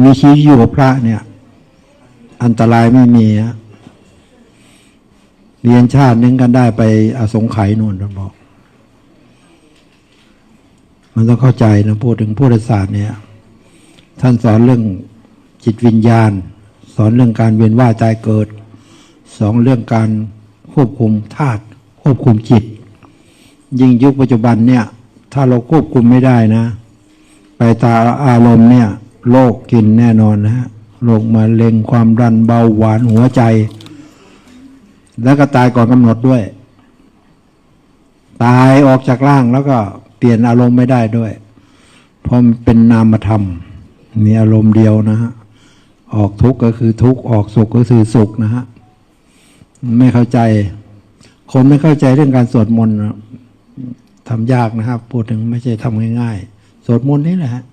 มีชีวิตอยู่กับพระเนี่ย อันตรายไม่มีเรียนชาตินึงกันได้ไปอสงไขยนู่นท่าบอก มันต้องเข้าใจนะพูดถึงพุทธศาสตร์เนี่ย ท่านสอนเรื่องจิตวิญญาณ สอนเรื่องการเวียนว่ายตายเกิด สองเรื่องการควบคุมธาตุควบคุมจิต ยิ่งยุคปัจจุบันเนี่ย ถ้าเราควบคุมไม่ได้นะ ไปตาอารมณ์เนี่ย โรคกินแน่นอนนะฮะโรคมะเร็งความดันเบาหวานหัวใจ แล้วก็ตายก่อนกำหนดด้วย ตายออกจากร่างแล้วก็เปลี่ยนอารมณ์ไม่ได้ด้วย เพราะมันเป็นนามธรรม มีอารมณ์เดียวนะฮะออกทุกข์ก็คือทุกข์ออกสุขก็คือสุขนะฮะไม่เข้าใจ คนไม่เข้าใจเรื่องการสวดมนต์ทำยากนะครับ พูดถึงไม่ใช่ทำง่ายๆ สวดมนต์นี่แหละฮะ